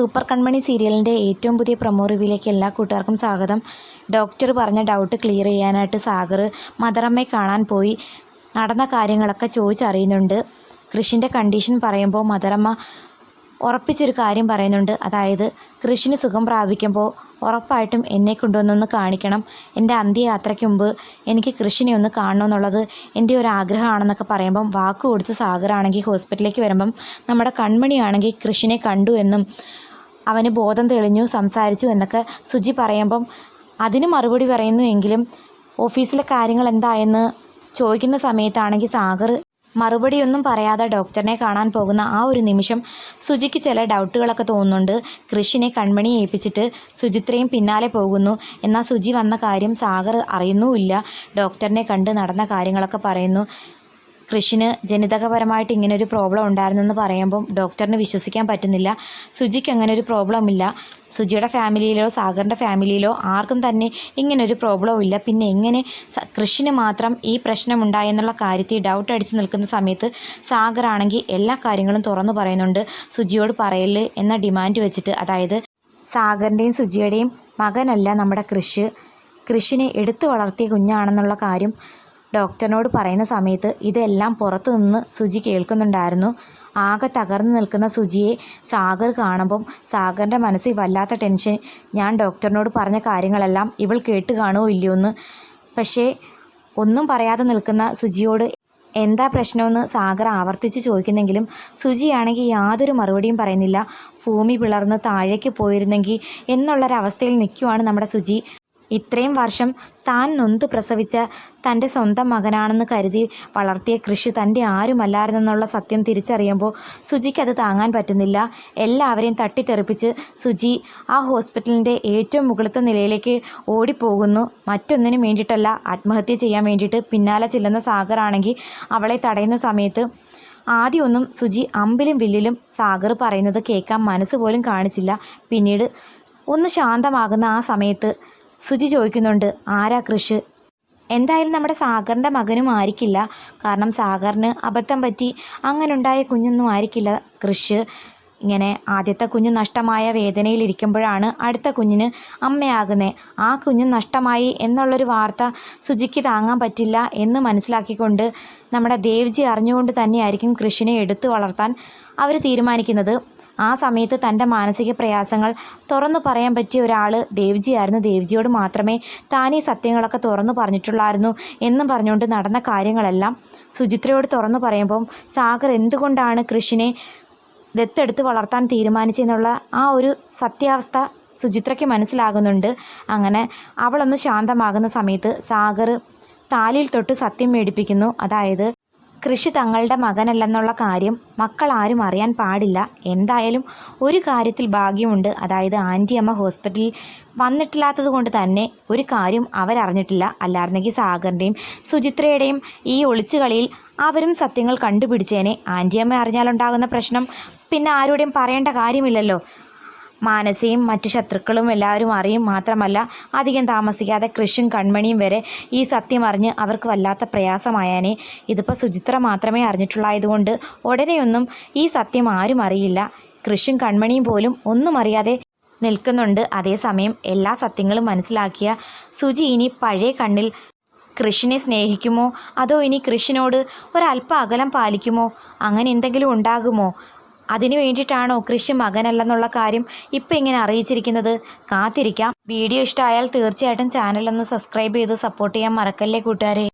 Super കൺമണി സീരിയലിന്റെ ഏറ്റവും പുതിയ പ്രൊമോ റിവ്യൂലേക്ക് എല്ലാ കൂട്ടുകാർക്കും സ്വാഗതം. ഡോക്ടർ പറഞ്ഞ ഡൗട്ട് ക്ലിയർ ചെയ്യാനായിട്ട് സാഗർ മദറമ്മയെ കാണാൻ പോയി. നടന്ന കാര്യങ്ങളൊക്കെ ചോദിച്ചറിയുന്നുണ്ട്. കൃഷിന്റെ കണ്ടീഷൻ പറയുമ്പോൾ മദറമ്മ ഉറപ്പിച്ചൊരു കാര്യം പറയുന്നുണ്ട്. അതായത് കൃഷിന് സുഖം പ്രാപിക്കുമ്പോൾ ഉറപ്പായിട്ടും എന്നെ കൊണ്ടുവന്നൊന്ന് കാണിക്കണം. എന്റെ അന്ത്യയാത്രയ്ക്ക് മുമ്പ് എനിക്ക് കൃഷിനെ ഒന്ന് കാണണം എന്നുള്ളത് എന്റെ ഒരു ആഗ്രഹമാണെന്നൊക്കെ പറയുമ്പം വാക്ക് കൊടുത്ത് സാഗറാണെങ്കിൽ ഹോസ്പിറ്റലിലേക്ക് വരുമ്പം നമ്മുടെ കൺമണിയാണെങ്കിൽ കൃഷിനെ കണ്ടു എന്നും അവന് ബോധം തെളിഞ്ഞു സംസാരിച്ചു എന്നൊക്കെ സുജി പറയുമ്പം അതിന് മറുപടി പറയുന്നു എങ്കിലും ഓഫീസിലെ കാര്യങ്ങൾ എന്തായെന്ന് ചോദിക്കുന്ന സമയത്താണെങ്കിൽ സാഗർ മറുപടിയൊന്നും പറയാതെ ഡോക്ടറിനെ കാണാൻ പോകുന്ന ആ ഒരു നിമിഷം സുജിക്ക് ചില ഡൗട്ടുകളൊക്കെ തോന്നുന്നുണ്ട്. കൃഷിനെ കൺമണി ഏൽപ്പിച്ചിട്ട് സുജിത്രയും പിന്നാലെ പോകുന്നു. എന്നാൽ സുജി വന്ന കാര്യം സാഗർ അറിയുന്നുമില്ല. ഡോക്ടറിനെ കണ്ട് നടന്ന കാര്യങ്ങളൊക്കെ പറയുന്നു. കൃഷിന് ജനിതകപരമായിട്ട് ഒരു പ്രോബ്ലം ഉണ്ടായിരുന്നെന്ന് പറയുമ്പം ഡോക്ടറിന് വിശ്വസിക്കാൻ പറ്റുന്നില്ല. സുജിക്ക് അങ്ങനെ ഒരു പ്രോബ്ലം ഇല്ല. സുജിയുടെ ഫാമിലിയിലോ സാഗറിന്റെ ഫാമിലിയിലോ ആർക്കും തന്നെ ഇങ്ങനൊരു പ്രോബ്ലവും ഇല്ല. പിന്നെ എങ്ങനെ കൃഷിന് മാത്രം ഈ പ്രശ്നമുണ്ടായെന്നുള്ള കാര്യത്തിൽ ഡൗട്ട് അടിച്ച് നിൽക്കുന്ന സമയത്ത് സാഗറാണെങ്കിൽ എല്ലാ കാര്യങ്ങളും തുറന്നു പറയുന്നുണ്ട്. സുജിയോട് പറയൽ എന്ന ഡിമാൻഡ് വെച്ചിട്ട്. അതായത് സാഗറിന്റെയും സുജിയുടെയും മകനല്ല നമ്മുടെ കൃഷി. കൃഷിനെ എടുത്തു വളർത്തിയ കുഞ്ഞാണെന്നുള്ള കാര്യം ഡോക്ടറിനോട് പറയുന്ന സമയത്ത് ഇതെല്ലാം പുറത്തു നിന്ന് സുജി കേൾക്കുന്നുണ്ടായിരുന്നു. ആകെ തകർന്നു നിൽക്കുന്ന സുജിയെ സാഗർ കാണുമ്പം സാഗറിന്റെ മനസ്സിൽ വല്ലാത്ത ടെൻഷൻ. ഞാൻ ഡോക്ടറിനോട് പറഞ്ഞ കാര്യങ്ങളെല്ലാം ഇവൾ കേട്ട് കാണുമോ ഇല്ലയോ എന്ന് പക്ഷേ ഒന്നും പറയാതെ നിൽക്കുന്ന സുജിയോട് എന്താ പ്രശ്നമെന്ന് സാഗർ ആവർത്തിച്ച് ചോദിക്കുന്നെങ്കിലും സുജിയാണെങ്കിൽ യാതൊരു മറുപടിയും പറയുന്നില്ല. ഭൂമി പിളർന്ന് താഴേക്ക് പോയിരുന്നെങ്കിൽ എന്നുള്ളൊരവസ്ഥയിൽ നിൽക്കുവാണ് നമ്മുടെ സുജി ഇത്രയും വർഷം താൻ നൊന്തു പ്രസവിച്ച തന്റെ സ്വന്തം മകനാണെന്ന് കരുതി വളർത്തിയ കൃഷി തന്റെ ആരുമല്ലായിരുന്നെന്നുള്ള സത്യം തിരിച്ചറിയുമ്പോൾ സുജിക്ക് അത് താങ്ങാൻ പറ്റുന്നില്ല. എല്ലാവരെയും തട്ടിത്തെറിപ്പിച്ച് സുജി ആ ഹോസ്പിറ്റലിന്റെ ഏറ്റവും മുകളിലത്തെ നിലയിലേക്ക് ഓടിപ്പോകുന്നു. മറ്റൊന്നിനും വേണ്ടിയിട്ടല്ല ആത്മഹത്യ ചെയ്യാൻ വേണ്ടിയിട്ട് പിന്നാലെ ചെല്ലുന്ന സാഗറാണെങ്കിൽ അവളെ തടയുന്ന സമയത്ത് ആദ്യമൊന്നും സുജി അമ്പിലും വില്ലിലും സാഗർ പറയുന്നത് കേൾക്കാൻ മനസ്സ് പോലും കാണിച്ചില്ല. പിന്നീട് ഒന്ന് ശാന്തമാകുന്ന ആ സമയത്ത് സുജി ചോദിക്കുന്നുണ്ട് ആരാ കൃഷ്? എന്തായാലും നമ്മുടെ സാഗറിന്റെ മകനും ആയിരിക്കില്ല. കാരണം സാഗറിന് അബദ്ധം പറ്റി അങ്ങനുണ്ടായ കുഞ്ഞൊന്നും ആയിരിക്കില്ല കൃഷ്. ഇങ്ങനെ ആദ്യത്തെ കുഞ്ഞ് നഷ്ടമായ വേദനയിലിരിക്കുമ്പോഴാണ് അടുത്ത കുഞ്ഞിന് അമ്മയാകുന്നത് ആ കുഞ്ഞ് നഷ്ടമായി എന്നുള്ളൊരു വാർത്ത സുജിക്ക് താങ്ങാൻ പറ്റില്ല എന്ന് മനസ്സിലാക്കിക്കൊണ്ട് നമ്മുടെ ദേവ്ജി അറിഞ്ഞുകൊണ്ട് തന്നെയായിരിക്കും കൃഷിനെ എടുത്തു വളർത്താൻ അവർ തീരുമാനിക്കുന്നത്. ആ സമയത്ത് തന്റെ മാനസിക പ്രയാസങ്ങൾ തുറന്നു പറയാൻ പറ്റിയ ഒരാൾ ദേവ്ജിയായിരുന്നു. ദേവ്ജിയോട് മാത്രമേ താൻ ഈ സത്യങ്ങളൊക്കെ തുറന്നു പറഞ്ഞിട്ടുള്ളായിരുന്നു എന്നും പറഞ്ഞുകൊണ്ട് നടന്ന കാര്യങ്ങളെല്ലാം സുചിത്രയോട് തുറന്നു പറയുമ്പം സാഗർ എന്തുകൊണ്ടാണ് കൃഷിനെ ദത്തെടുത്ത് വളർത്താൻ തീരുമാനിച്ചെന്നുള്ള ആ ഒരു സത്യാവസ്ഥ സുചിത്രയ്ക്ക് മനസ്സിലാകുന്നുണ്ട്. അങ്ങനെ അവളൊന്ന് ശാന്തമാകുന്ന സമയത്ത് സാഗർ താലിയിൽ തൊട്ട് സത്യം മേടിപ്പിക്കുന്നു. അതായത് കൃഷി തങ്ങളുടെ മകനല്ലെന്നുള്ള കാര്യം മക്കൾ ആരും അറിയാൻ പാടില്ല. എന്തായാലും ഒരു കാര്യത്തിൽ ഭാഗ്യമുണ്ട്. അതായത് ആന്റി അമ്മ ഹോസ്പിറ്റലിൽ വന്നിട്ടില്ലാത്തത് കൊണ്ട് തന്നെ ഒരു കാര്യം അവരറിഞ്ഞിട്ടില്ല. അല്ലായിരുന്നെങ്കിൽ സാഗറിന്റെയും സുചിത്രയുടെയും ഈ ഒളിച്ചുകളിയിൽ അവരും സത്യങ്ങൾ കണ്ടുപിടിച്ചേനെ. ആന്റിയമ്മ അറിഞ്ഞാലുണ്ടാകുന്ന പ്രശ്നം പിന്നെ ആരോടെയും പറയേണ്ട കാര്യമില്ലല്ലോ. മാനസയും മറ്റു ശത്രുക്കളും എല്ലാവരും അറിയും മാത്രമല്ല അധികം താമസിക്കാതെ കൃഷും കൺമണിയും വരെ ഈ സത്യം അറിഞ്ഞ് അവർക്ക് വല്ലാത്ത പ്രയാസമായാനേ. ഇതിപ്പോൾ സുചിത്ര മാത്രമേ അറിഞ്ഞിട്ടുള്ളായതുകൊണ്ട് ഉടനെയൊന്നും ഈ സത്യം ആരും അറിയില്ല. കൃഷും കൺമണിയും പോലും ഒന്നും അറിയാതെ നിൽക്കുന്നുണ്ട്. അതേസമയം എല്ലാ സത്യങ്ങളും മനസ്സിലാക്കിയ സുജി ഇനി പഴയ കണ്ണിൽ കൃഷിനെ സ്നേഹിക്കുമോ? അതോ ഇനി കൃഷിനോട് ഒരല്പ അകലം പാലിക്കുമോ? അങ്ങനെ എന്തെങ്കിലും ഉണ്ടാകുമോ? അതിനു വേണ്ടിയിട്ടാണോ കൃഷി മകനല്ലെന്നുള്ള കാര്യം ഇപ്പം ഇങ്ങനെ അറിയിച്ചിരിക്കുന്നത്. കാത്തിരിക്കാം. വീഡിയോ ഇഷ്ടമായാൽ തീർച്ചയായിട്ടും ചാനലൊന്ന് സബ്സ്ക്രൈബ് ചെയ്ത് സപ്പോർട്ട് ചെയ്യാൻ മറക്കല്ലേ കൂട്ടുകാരെ.